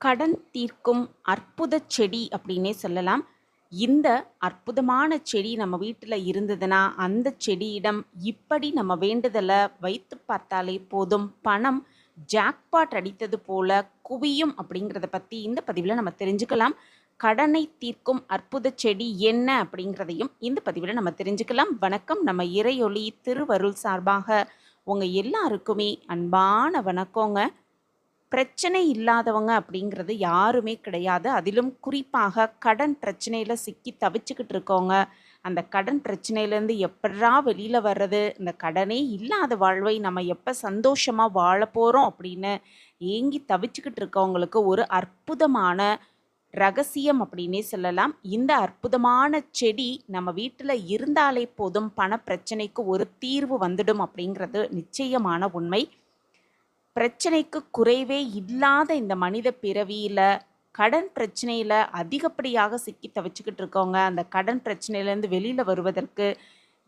கடன் தீர்க்கும் அற்புத செடி அப்படின்னே சொல்லலாம். இந்த அற்புதமான செடி நம்ம வீட்டில் இருந்ததுன்னா அந்த செடியிடம் இப்படி நம்ம வேண்டுதலை வைத்து பார்த்தாலே போதும். பணம் ஜாக்பாட் அடித்தது போல குவியும் அப்படிங்கிறத பற்றி இந்த பதிவில் நம்ம தெரிஞ்சுக்கலாம். கடனை தீர்க்கும் அற்புத செடி என்ன அப்படிங்கிறதையும் இந்த பதிவில் நம்ம தெரிஞ்சுக்கலாம். வணக்கம். நம்ம இறையொளி திருவருள் சார்பாக உங்கள் எல்லாருக்குமே அன்பான வணக்கங்க. பிரச்சனை இல்லாதவங்க அப்படிங்கிறது யாருமே கிடையாது. அதிலும் குறிப்பாக கடன் பிரச்சனையில் சிக்கி தவிச்சுக்கிட்டு இருக்கவங்க அந்த கடன் பிரச்சனையிலேருந்து எப்படா வெளியில் வர்றது? இந்த கடனே இல்லாத வாழ்வை நம்ம எப்போ சந்தோஷமாக வாழ போகிறோம் அப்படின்னு ஏங்கி தவிச்சுக்கிட்டு இருக்கவங்களுக்கு ஒரு அற்புதமான ரகசியம் அப்படின்னே சொல்லலாம். இந்த அற்புதமான செடி நம்ம வீட்டில் இருந்தாலே போதும் பண பிரச்சனைக்கு ஒரு தீர்வு வந்துடும் அப்படிங்கிறது நிச்சயமான உண்மை. பிரச்சனைக்கு குறைவே இல்லாத இந்த மனித பிறவியில் கடன் பிரச்சனையில் அதிகப்படியாக சிக்கி தவிச்சுக்கிட்டு இருக்கவங்க அந்த கடன் பிரச்சனையிலேருந்து வெளியில் வருவதற்கு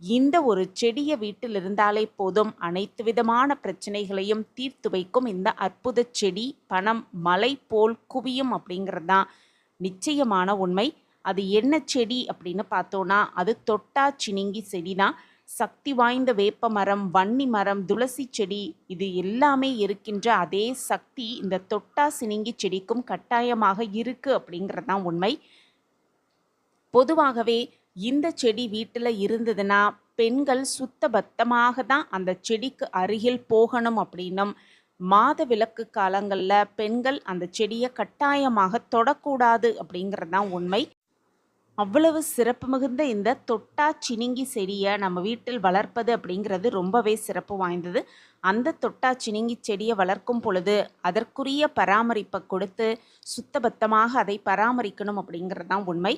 இந்த ஒரு செடியை வீட்டில் இருந்தாலே போதும். அனைத்து விதமான பிரச்சனைகளையும் தீர்த்து வைக்கும் இந்த அற்புத செடி பணம் மலை போல் குவியும் அப்படிங்கிறது தான் நிச்சயமான உண்மை. அது என்ன செடி அப்படின்னு பார்த்தோன்னா அது தொட்டா சினிங்கி செடி தான் சக்தி வாய்ந்த வேப்ப மரம் வன்னி மரம் துளசி செடி இது எல்லாமே இருக்கின்ற அதே சக்தி இந்த தொட்டா சினிங்கி செடிக்கும் கட்டாயமாக இருக்குது அப்படிங்கிறது தான் உண்மை. பொதுவாகவே இந்த செடி வீட்டில் இருந்ததுன்னா பெண்கள் சுத்த பத்தமாக தான் அந்த செடிக்கு அருகில் போகணும் அப்படின்னும். மாத விளக்கு காலங்களில் பெண்கள் அந்த செடியை கட்டாயமாக தொடக்கூடாது அப்படிங்கிறது தான் உண்மை. அவ்வளவு சிறப்பு மிகுந்த இந்த தொட்டா சினிங்கி செடியை நம்ம வீட்டில் வளர்ப்பது அப்படிங்கிறது ரொம்பவே சிறப்பு வாய்ந்தது. அந்த தொட்டா சினிங்கி செடியை வளர்க்கும் பொழுது அதற்குரிய பராமரிப்பை கொடுத்து சுத்தபத்தமாக அதை பராமரிக்கணும் அப்படிங்கிறது தான் உண்மை.